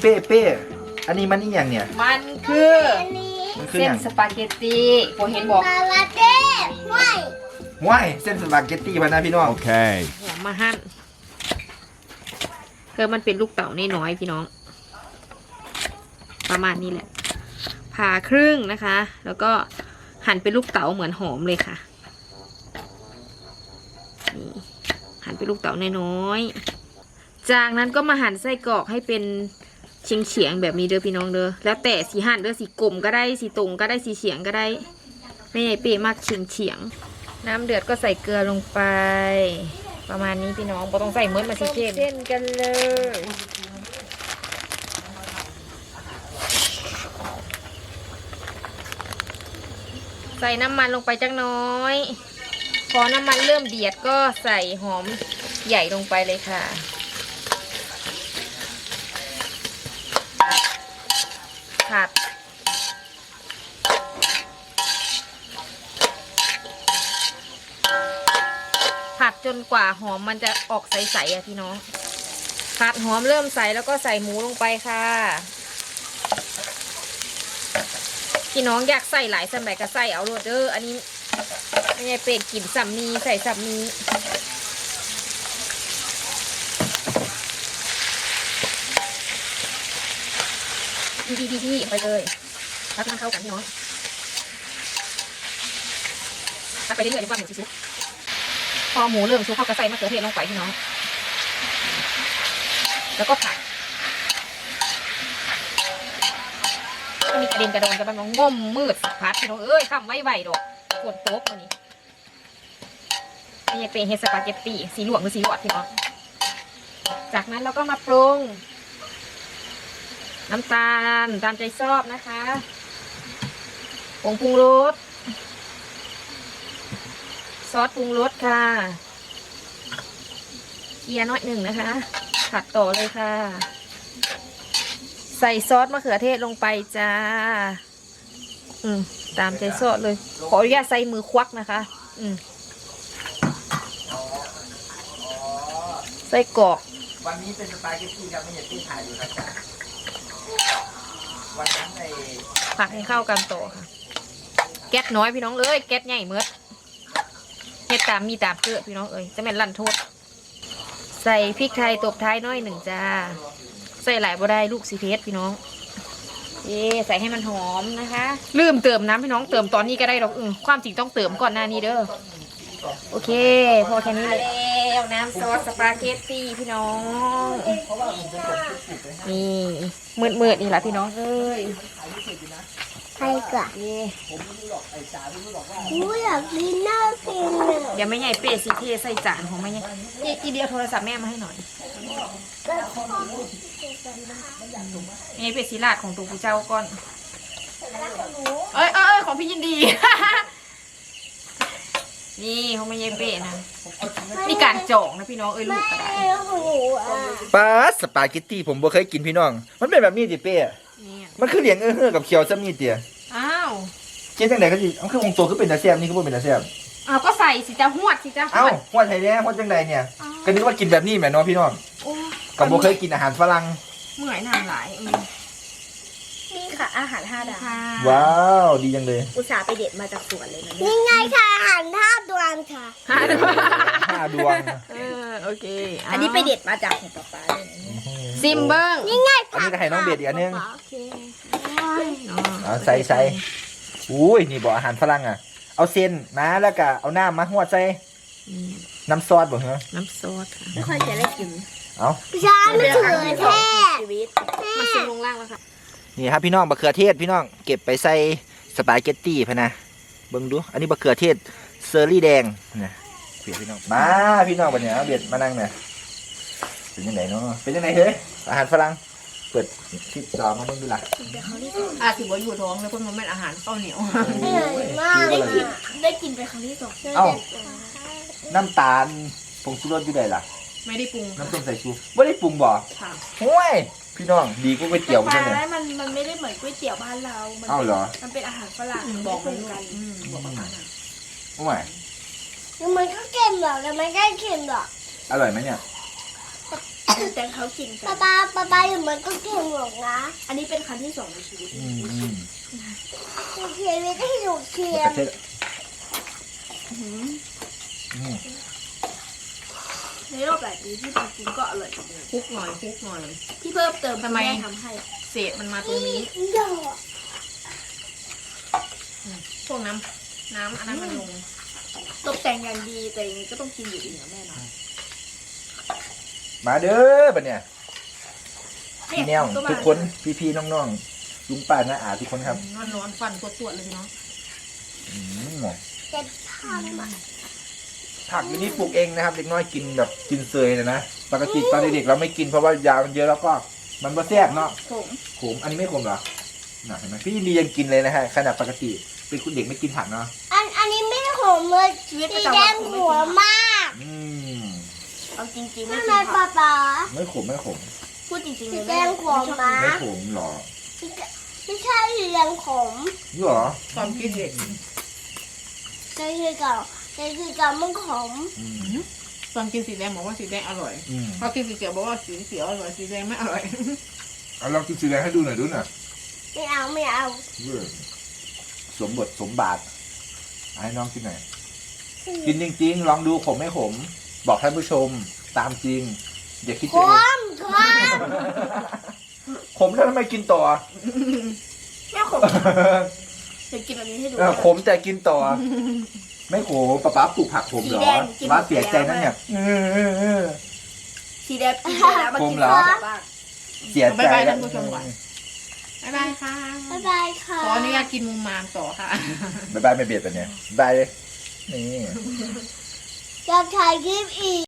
เป้เป้อันนี้มันนี่อย่างเนี่ย มันคืออันนี้มันคือเส้อนย่างสปาเกตตีโบเห็นบอกปาลาเต้ไม่ว้ายเส้นสปาเกตตี้พะนะพี่น้อง Okay. หัวมาหั่นคือมันเป็นลูกเต๋าน้อยๆพี่น้อง ประมาณนี้แหละ ผ่าครึ่งนะคะ แล้วก็หั่นเป็นลูกเต๋าเหมือนหอมเลยค่ะนี่หั่นเป็นลูกเต๋าน้อยๆ จากนั้นก็มาหั่นไส้กรอกให้เป็นเฉียงเฉียงๆแบบนี้เด้อพี่น้องเด้อแล้วแต่สีหั่นเด้อสีกลมก็ได้สีตรงก็ได้สีเฉียงก็ได้ไม่ใหญ่เป๊ะมากเฉียงเฉียงๆน้ำเดือดก็ใส่เกลือลงไป ประมาณนี้พี่น้องบ่ต้องใส่เมื่อมาสิเค็มเส้นกันเลยใส่น้ำมันลงไปจักน้อย พอน้ำมันเริ่มเดือดก็ใส่หอมใหญ่ลงไปเลยค่ะ ผัดผัดจนกว่าหอมมันจะออกใสๆอะพี่น้อง ผัดหอมเริ่มใสแล้วก็ใส่หมูลงไปค่ะ พี่น้องอยากใส่หลายสมัยก็ใส่เอาโรดเดอร์อันนี้ไม่ใช่เป็ดกลิ่นสัมมีใส่สัมมี ดีดีดีดีไปเลยพักมันเข้ากันพี่น้องพักไปเรื่อยๆดีกว่าหมูซุปพอหมูเริ่มซุปเข้าก็ใส่มะเขือเทศลงไปพี่น้อง แล้วก็ผัดไม่มีกระเด็นกระโดนกันบ้างงมมืดพัดพี่น้องเอ้ยข้ามไว้ไหวดอกฝนตกวันนี้นี่เป็นเฮสปาเกตตี้สีหลวงหรือสีหลอดพี่น้อง จากนั้นเราก็มาปรุง น้ำตาลตามใจชอบนะคะผงปรุงรส ซอสปรุงรสค่ะเกียร์น้อยหนึ่งนะคะ ผัดต่อเลยค่ะ ใส่ซอสมะเขือเทศลงไปจ้า อืม ตามใจซอสเลย ขออนุญาตใส่มือควักนะคะ อืมใส่กรอกวันนี้เป็นสปาเกตตี้ครับไม่ใช่ที่ถ่ายอยู่นะจ๊ะ วันนั้นในผัดให้เข้ากันโตค่ะ แก๊สน้อยพี่น้องเอ้ยแก๊สใหญ่เมือดเฮ็ดตามมีตามเกิดพี่น้องเอ้ยจะแม่นลั่นโทษใส่พริกไทยตบท้ายน้อยหนึ่งจ้า ใส่หลายบ่ได้ลูกสีเพชรพี่น้องเอ๊ใส่ให้มันหอมนะคะ ลืมเติมน้ำพี่น้องเติมตอนนี้ก็ได้ดอกอืมความจริงต้องเติมก่อนหน้านี้เด้อ โอเค พอแค่นี้เลยแล้วน้ำซอสสปาเกตตี้พี่น้อง นี่มืดๆนี่แหละพี่น้องเอ้ยใครก่อนเอ๊ะหนูอยากกินน่ากินเลยเดี๋ยวไม่ใหญ่เป้สิเทใส่จานของไม่ใหญ่อีอีเดียวโทรศัพท์แม่มาให้หน่อยไม่ใหญ่เป้สิลาดของตัวผู้เจ้าก่อนเอ้ยเอ้ยเอ้ยของพี่ยินดี นี่ของไม่ใหญ่เป้นะมีการจองนะพี่น้องเอ้ยลูกก็ได้แม่ของหนูอะปลาสปาเกตตี้ผมบ่เคยกินพี่น้อง มันเป็นแบบนี้ดิเป้เนี่ยมันคือเหลียงเออเฮ้อกับเคียวซ้ำนี่เตี๋ยอ้าวเจ๊จังไหนก็สิเอาคือองค์ตัวคือเป็นตาแซ่บนี่ก็บ่เป็นตาแซ่บอ้าวก็ใส่สิจ้าหวดสิจ้าหเอ้าวดหัวไทยแน่หัวจังใดเนี่ยก็นึกว่ากินแบบนี้แหมเนาะพี่น้องโอ้กับบ่เคยกินอาหารฝรั่งเหมื่อยนานหลายอืมนี่ค่ะอาหารห้าดาวค่ะว้าวดีจังเลย อุตส่าห์ไปเด็ดมาจากสวนเลยนะเนี่ยนี่ไงค่ะอาหารท่าดวงค่ะ ห้าดวงห้าดวงเออโอเคอันนี้ไปเด็ดมาจากของป๊าป๊าเลยนะเนี่ยซิมเบิ้งนี่ไงอันนี้ก็ให้น้องเบียดอีกอันนึงโอเคเอาใส่ใส่อุ้ยนี่บอกอาหารฝรั่งอะ เอาเส้นมาแล้วก็เอาน้ำมาหัวดใส่นี่น้ำซอสบ่เหรอน้ำซอสค่ะไม่ค่อยจะได้กินเอาฉันไม่ถือเทศชีวิตมันซึมลงล่างแล้วค่ะนี่ครับพี่น้องบะเขือเทศพี่น้องเก็บไปใส่สปาเกตตี้พะนะเบิ่งดู อันนี้บะเขือเทศเซอร์รี่แดงนะ เบียดพี่น้องมาพี่น้องบัดเนี่ยเอาเบียดมานั่งเนี่ยเป็นยังไงเนาะเป็นยังไงเฮ้ยอาหารฝรั่งเปิดที่จอมาเบิ่งดูล่ะอาถือว่าอยู่ท้องเลยคนมันเป็นอาหารข้าวเหนียวเหนื่อยมากได้กินได้กินไปครั้งที่สองเอ้าน้ำตาลผงชูรสอยู่ไหนล่ะ ไม่ได้ปรุงน้ำส้มสายชูไม่ได้ปรุงบ่ค่ะห้วยพี่น้องดีกว่าก๋วยเตี๋ยวปลาใช่ไหมแล้วมันมันไม่ได้เหมือนก๋วยเตี๋ยวบ้านเรามันเอ้าเหรอมันเป็นอาหารฝรั่งบอกไม่เลเหยมือนกันอืมบอกอาหารห้วย แล้วมันก็เค็มหรอกแต่มันก็เค็มหรอกอร่อยไหมเนี่ยแต่เขากินกัป๊านป๊าป๊าป๊าอยู่มันก็เก่งหรอกนะอันนี้เป็นครั้งที่สองในชีวิตอืมอืมหนูเขียนไม่ได้หนูเขียกนระเทศอื้อหืออืมในรอบหลายปีที่ปากินก็อร่อยเหมือนเดิมคลุกหน่อยคลุกหน่อย ที่เพิ่มเติมทำไม แม่ทำให้ เศษมันมาตรงนี้เดี๋ยวพวกน้ำน้ำอันนั้นมันลง ตกแต่งอย่างดีแต่ยังไงก็ต้องกินอยู่ดีนะแม่เนาะมาเด้อบัดเนี่ยพี่แนวก็มาทุกคนพี่ๆน้องๆลุงป้าน้าอาทุกคนครับร้อนร้อนๆฟันตัวๆเลยพี่น้องอืมจะทำอะผักอยู่นี่ปลูกเองนะครับเด็กน้อยกินแบบกินเซยเลยนะปกติตอนเด็กๆเราไม่กินเพราะว่ายามันเยอะแล้วก็ มันบ่แซ่บเนาะผมขมอันนี้ไม่ขมเหรอน่ะเห็นไหมพี่ยินดียังกินเลยนะฮะขนาดปกติเป็นคุณเด็กไม่กินผักเนาะอันอันนี้ไม่ ได้หอมเลยชีวิตปสีระจำแดวันงผมหัวไม่กินผักมากอืมเอาจริงๆไม่ทำกิไมนผัป๊ากป๊า ไม่ขมไม่ขมพูดจริงๆสีเลยแดแม่งหัวไม่ชอบมาไม่ขมหรอไม่ใช่สีแดงขมนี่หรอตอนกินเด็กใช่คือเก่าใช่คือเก่ามันขมอืมตอนกินสีแดงบอกว่าสีแดงอร่อยอืมพอกินสีเขียวบอกว่าสีเขียวอร่อยสีแดงไม่อร่อย เอาลองกินสีแดงให้ดูหน่อยดูหน่อยไม่เอาไม่เอา เว้ยสมบทสมบาทเอา ให้น้องกินหน่อยกินจริง ๆ ลองดูขมไม่ขม บอกท่านผู้ชมตามจริงอย่าคิดขไปเองมขมขมแล้วทำไมกินต่อแม่ขมเดี๋ยวกินอันนี้ให้ดู เออขมแต่กินต่อ ไม่ขมป๊าป๊าปลูกผักขมเหรอสีแดงกินว่าเสียใจนั่นเนี่ยเออเออเออสีแดงกินไปแล้วมันขกิมนเหรอข้าวแบบบ้าง เสียใจบ๊ายบายแล้ท่านผู้ชมก่อน บ๊ายบายค่ะ บ๊ายบายค่ะขออนุญาตกินมุมมามต่อค่ะ บ๊ายบายไม่เบียดไปเนี่ยบ๊ายบายเลยนี่จะถ่ายคลิปอีก